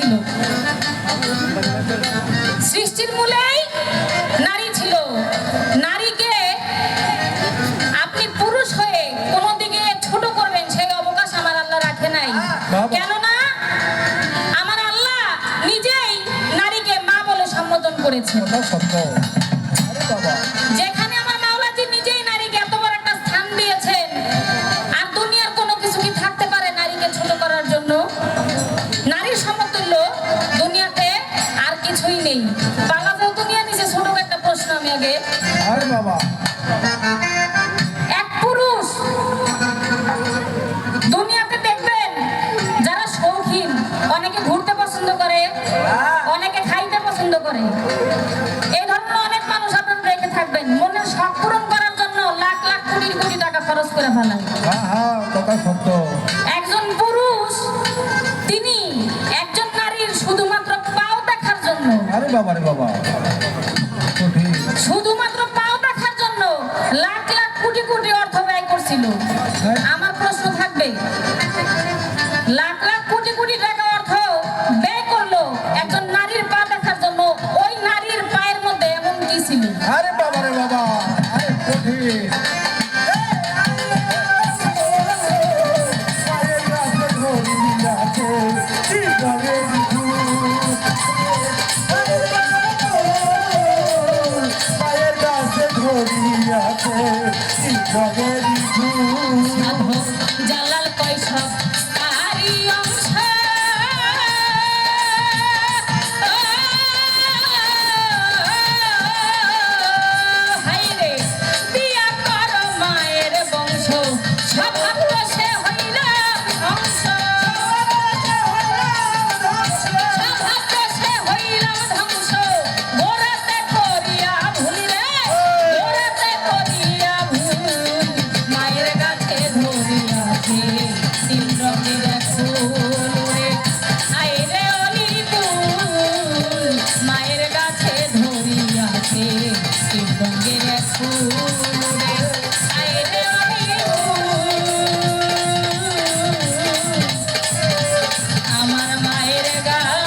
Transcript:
ছিল। সৃষ্টির মূলেই নারী ছিল। নারীকে আপনি পুরুষ হয়ে কোনো দিকে ছোট করবেন সেই অবকাশ আমার আল্লাহ রাখে নাই। কেননা আমার আল্লাহ নিজেই নারীকে মা বলে সম্বোধন করেছে নেই। বাংলাদেশ দুনিয়া নিজে ছোট একটা প্রশ্ন আমি আগে। আরে বাবা। এক পুরুষ দুনিয়াতে দেখবেন যারা শৌখিন অনেকে ঘুরতে পছন্দ করে অনেকে খাইতে পছন্দ করে। এই ধরনের অনেক মানুষ আপনারা রেখে থাকবেন। মনের শখ পূরণ করার জন্য লাখ লাখ কোটি কোটি টাকা খরচ করে ফেলান। জন্য আরে বাবা। রে বাবা শুধুমাত্র পাও দেখার জন্য লাখ লাখ কোটি কোটি অর্থ ব্যয় করছিল। আমার প্রশ্ন থাকবে লাখ লাখ কোটি কোটি টাকা অর্থ ব্যয় করল একজন নারীর পা দেখার জন্য ওই নারীর পায়ের মধ্যে এমন কি ছিল? আরে বাবা রে বাবা। আরে কঠিন गा